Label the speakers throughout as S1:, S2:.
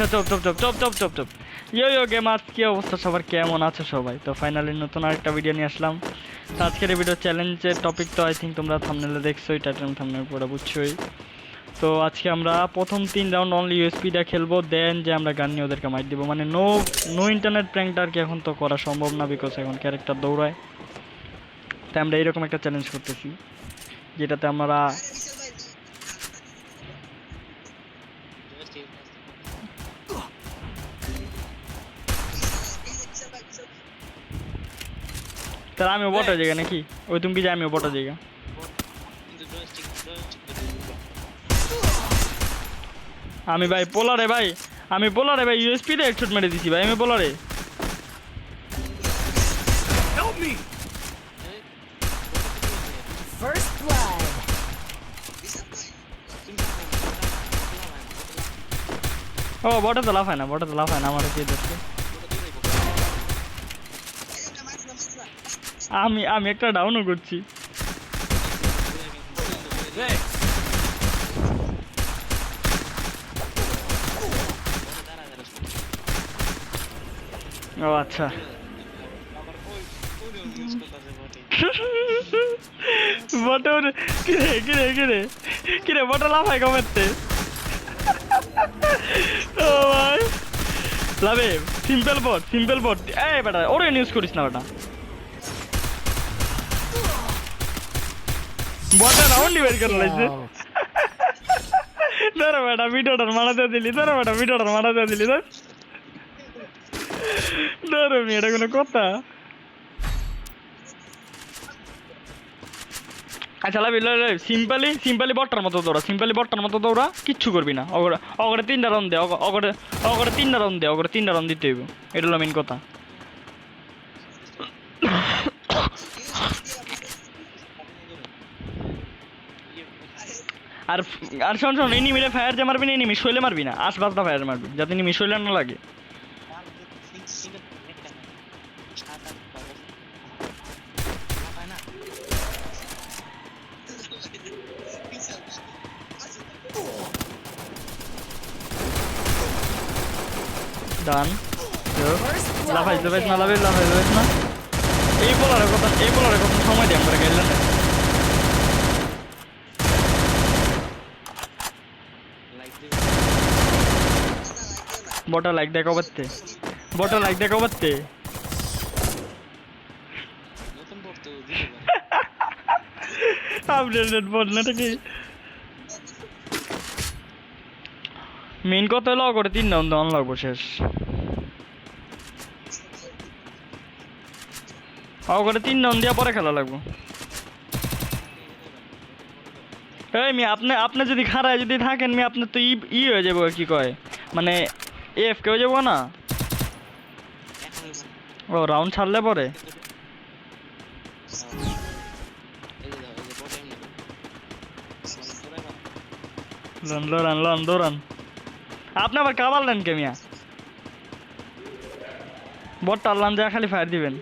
S1: আচ্ছা chop chop chop chop chop chop chop. Yo yo game আজ কি অবস্থা? সবার কেমন আছে সবাই? তো ফাইনালি নতুন আরেকটা ভিডিও নিয়ে আসলাম। তো আজকের এই ভিডিও চ্যালেঞ্জের টপিক তো আই থিঙ্ক তোমরা থামনেলে দেখছোই টাইটেল থামনেল পরে বুঝছোই। তো আজকে আমরা প্রথম তিন রাউন্ড অনলি ইউএসপিটা খেলব দেন যে আমরা গান নিয়ে ওদেরকে মাইট দিব। মানে নো নো ইন্টারনেট প্র্যাঙ্কটা আর কি এখন তো করা সম্ভব না বিকজ এখন ক্যারেক্টার দৌড়ায়। তাই আমরা এইরকম একটা চ্যালেঞ্জ করতেছি, যেটাতে আমরা তাহলে আমিও বটা জায়গা নাকি ওই তুমি কি যে আমিও বটা জায়গা আমি ভাই পোলারে ভাই আমি পোলারে ভাই ইউএসপি তে হেডশট মেরে দিছি ভাই আমি পোলারে
S2: First blood.
S1: ও বটা তো লাফায় না বটা তো লাফায় না আমার কি দেখছে আমি আমি একটা ডাউনও করছি। ও আচ্ছা। বটা ওরে- কিরে কিরে কিরে কিরে, বটা লাফায় কমেতে ও ভাই। লাভে সিম্পল বট সিম্পল বট এই বেটা, ওরে ইউজ করিস না বেটা। বেটা ভিডিওটার মারাতে দিলি বেটা মারাতে ধরো কোনো কথা আচ্ছা লাভি সিম্পলি সিম্পলি বটটার মতো দৌড়া সিম্পলি বটটার মতো দৌড়া কিচ্ছু করবি না অগরে অগরে তিনটা রাউন্ড দে অগ- অগরে অগরে তিনটা রাউন্ড দে অগরে তিনটা রাউন্ড দিতে হইব এটা হলো মেন কথা আর আর শোন শোন এনিমিরে ফায়ার যে মারবি না এনিমি শৈলে মারবি না আশপাশ না ফায়ার মারবি, যাতে এনিমি শৈলে না লাগে। ডান
S2: First
S1: লাফাই দেবেস না লাফাই লাফাই দেবেস না। এই বলার কথা, এই বলার কথা, সময় দিয়ে আমরা গেলেন না। বটা লাইক দেখো বাত্তে বটা লাইক দেখো বাত্তে আপডেটেড বল না এটা কি? মেইন কথা হলো করে তিন রাউন্ড অন লাগবো শেষ। করে তিন রাউন্ড দেওয়া পরে খেলা লাগবো। এই মি আপনি আপনি যদি খারায় যদি থাকেন মি আপনার তো ই ই হয়ে যাব কি কয়? মানে এফ কে হয়ে যাব না? ও রাউন্ড ছাড়লে পরে? লন দৌড়ান। আপনি আবার কাবারলেন কে মিয়া? বট টানলাম যা খালি ফায়ার দিবেন।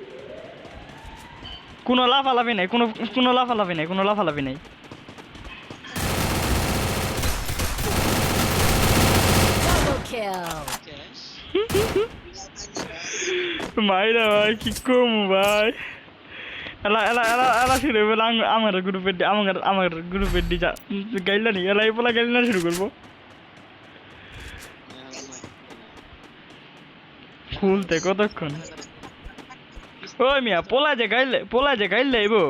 S1: কোনো লাফালাফি নেই, কোনো কোনো লাফালাফি নেই, কোনো লাফালাফি নেই
S2: Double kill.
S1: মাইরা ভাই কি কম ভাই এলা এলা এলা এলা শুরু বলে আমার গ্রুপের আমার আমার গ্রুপের যা গাইলা নি এলা এই পোলা গাইলা শুরু করব। খুলতে কতক্ষণ ওই মিয়া পোলা যে গাইলে পোলা যে গাইলে আইবো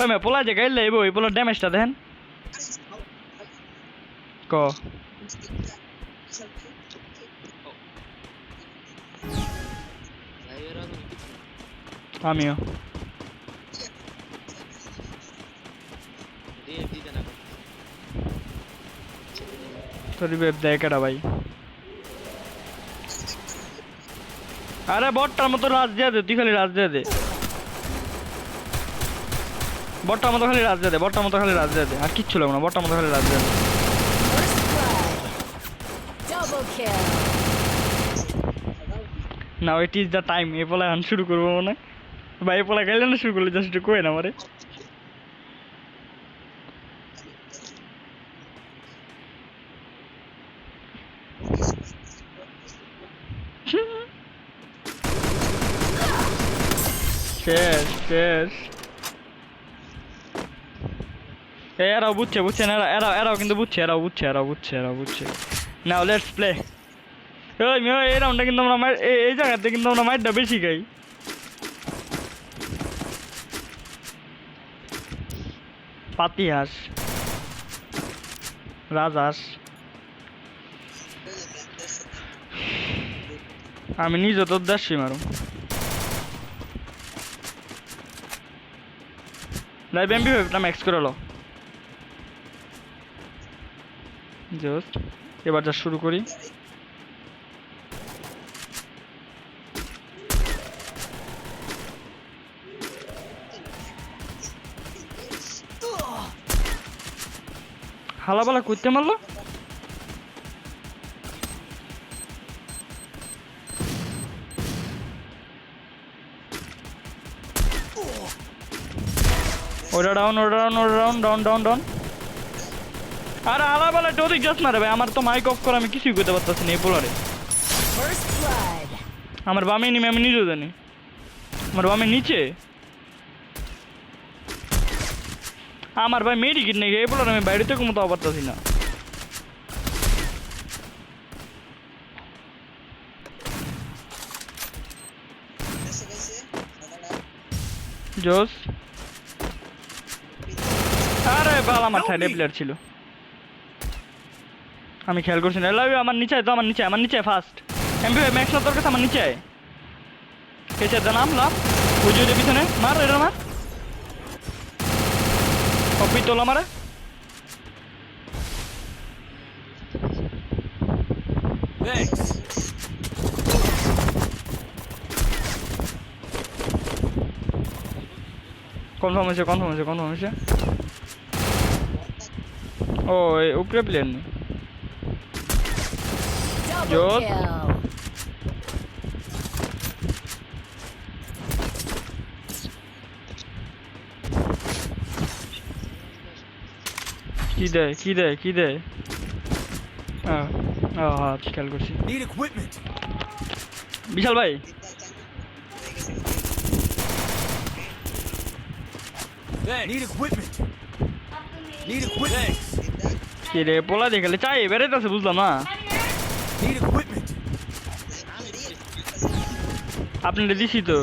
S1: ওই মিয়া পোলা যে গাইলে আইবো এই পোলার ড্যামেজটা দেখেন ক আমিও তোর বেব দেয় কেডা ভাই আরে বটটার মতো রাজ দিয়ে দে, তুই খালি রাজ দিয়ে দে বটটার মতো খালি রাজ দিয়ে দে, বটটার মতো খালি রাজ দিয়ে দে আর কিচ্ছু লাগবে না, বটটার মতো খালি রাজ দিয়ে দে. না ইট ইজ দ্য টাইম এ গান শুরু করব মনে হয়। ভাই পোলা গাইলে না শুরু করলে জাস্ট কোয়েন আমারে। শেষ এরাও বুঝছে বুঝছে না, এরা এরাও কিন্তু বুঝছে, এরাও বুঝছে এরাও বুঝছে এরাও বুঝছে। নাও লেটস প্লে এই রাউন্ডটা কিন্তু আমরা এই জায়গাতে কিন্তু আমরা মাইটটা বেশি খাই। পাতি হাঁস রাজহাঁস আমি নিজে তো দেশি মারু লাইভ এমবি ওয়েবটা ম্যাক্স করে লো জাস্ট এবার যা শুরু করি। হালাবালা করতে মারলো? ওটা ডাউন ওটা ডাউন ওটা ডাউন ডাউন ডাউন ডাউন আরে হালাবালা টদিক যাস না রে ভাই আমার তো মাইক অফ করে আমি কিছুই করতে পারতেছি না এই পোলারে। আমার বামে নেমে আমি নিজেও জানি। আমার বামে নিচে? আমার ভাই মেডিকিট নেই এই বলার আমি বাইরে থেকে মতো না। জোস? আরে বাল, আমার সাইডে প্লেয়ার ছিল। আমি খেয়াল করছি না। লাভ আমার নিচে তো, আমার নিচে আমার নিচে ফার্স্ট এমপি ম্যাক্স তোর আমার নিচে এসে দা নাম লাভ ওই পিছনে। মার, এটা মার। কপি তোলা মারে কনফার্ম হয়েছে কনফার্ম হয়েছে কনফার্ম হয়েছে। ও উপরে প্লেয়ার নেই। দেয় কি দেয় কি দেয় হ্যাঁ হ্যাঁ আজ খেয়াল করছি। বিশাল ভাই। কি রে পোলা দেখালে চাই বেরোতে আছে বুঝলাম না। আপনি দিছি তো।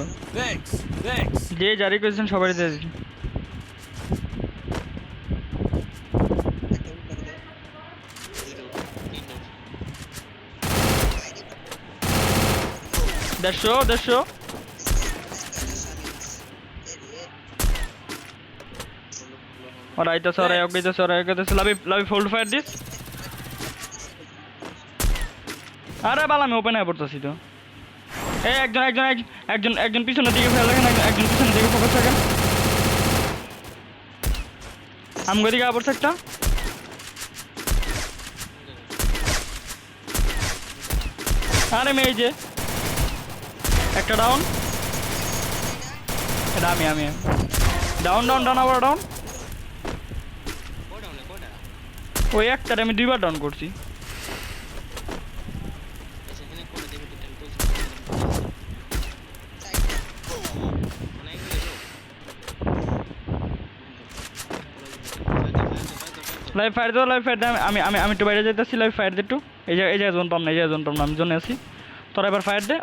S1: যে জারি করেছেন সবাই দিয়েছি দেড়শো দেড়শো। আইতেছে ওরা আগাইতেছে ওরা আগাইতেছে লাভি লাভি ফোল্ড ফায়ার দিস আরে বাল আমি ওপেন হয়ে পড়তেছি তো। এই একজন একজন এক- একজন একজন পিছনের দিকে ফেলে রাখেন একজন- পিছনের দিকে ফোকাস রাখেন আমগো দিকে আবার একটা আরে মেয়ে যে। একটা ডাউন এটা আমি আমি ডাউন ডাউন ডাউন আবার ডাউন ওই একটারে আমি দুইবার ডাউন করছি। লাইভ ফায়ার দাও লাইভ ফায়ার দাও। আমি আমি আমি একটু বাইরে যাইতেছি লাইভ ফায়ার দে একটু। এই যে, এই জায়গায় জোন পাম না, এই জায়গায় জোন পাম না, আমি জোনে আছি। তোরা এবার ফায়ার দে।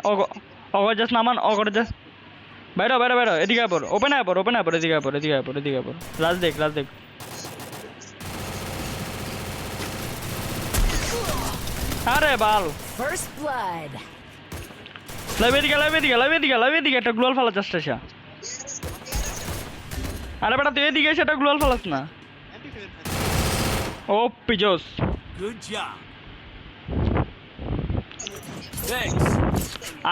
S1: অগর জাস্ট নামান অগর জাস্ট বাইরে বাইরে বাইরে এদিকে আপর ওপেন আপর ওপেন আপর এদিকে আপর এদিকে আপর এদিকে আপর রাজ দেখ রাজ দেখ আরে বাল।
S2: First blood.
S1: লাইভ এদিকে লাইভ এদিকে লাইভ এদিকে লাইভ এদিকে একটা গ্লোয়াল ফালা চেষ্টা আসা আরে বেটা তুই এদিকে এসে একটা গ্লোয়াল ফালাস না। ও পিজোস
S3: Good job.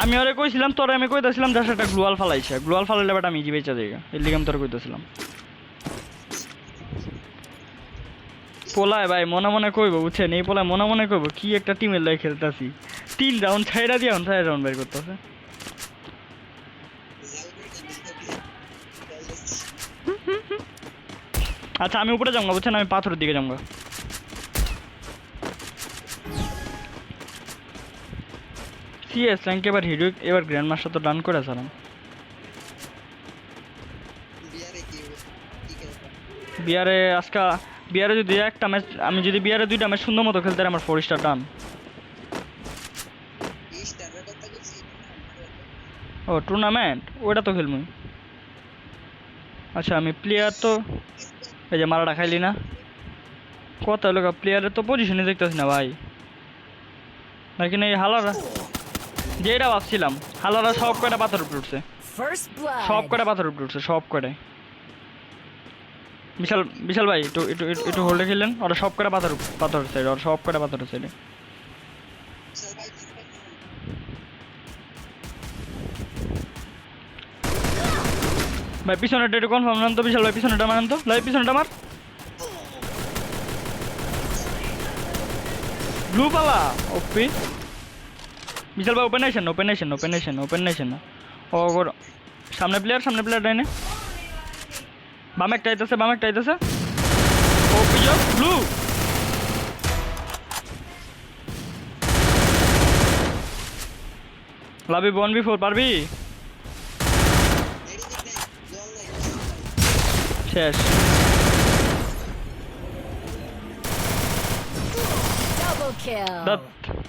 S1: আমি ওরে কইছিলাম, তোরে আমি কইতাছিলাম যার একটা গ্লোয়াল ফালাইছে। গ্লোয়াল ফালাইলে বাট আমি ইজি বেচা দেই এর লিগে আমি তোরে কইতাছিলাম। পোলায় ভাই, মনে মনে কইব, বুঝছেন? এই পোলায় মনে মনে কইব, কি একটা টিমের লাই খেলতাছি। তিন রাউন্ড ছাইরা দিয়ে অন ছয় রাউন্ড বের করতেছে। আচ্ছা আমি উপরে যাব, বুঝছেন? আমি পাথরের দিকে যাব। সিএস র্যাঙ্কে এবার হিরো এবার গ্র্যান্ড মাস্টার তো ডান করে চালাম বিয়ারে আজকে বিয়ারে যদি একটা ম্যাচ আমি যদি বিয়ারে দুইটা ম্যাচ সুন্দর মতো খেলতে আমার ফোর স্টার ডান ও টুর্নামেন্ট ওটা তো খেলব। আচ্ছা আমি প্লেয়ার তো এই যে মারাটা খাইলি না? কত লোক প্লেয়ারের তো পজিশনে দেখতেছি না ভাই। নাকি না এই হালারা? যেটা ভাবছিলাম হালারা সব কয়টা পাথর উপরে উঠছে? সব. কয়টা পাথর উপরে উঠছে সব কয়টায় বিশাল বিশাল ভাই একটু একটু একটু- হোল্ডে খেললেন ওরা সব কটা পাথর পাথর সাইড ওরা সব কটা পাথর সাইডে ভাই পিছনেটা একটু কনফার্ম নেন তো বিশাল ভাই পিছনেটা মারেন তো? ভাই পিছনেটা মার। ব্লু পালা ওপি। বিশাল ভাই ওপেন আইসেন ওপেন আইসেন ওপেন আইসেন ওপেন আইসেন ও সামনে প্লেয়ার সামনে প্লেয়ার ডাইনে বাম একটা আইতেছে বাম একটা আইতেছে। ও পিজো ব্লু লাভি বন বি ফোর পারবি? শেষ।
S2: Double kill.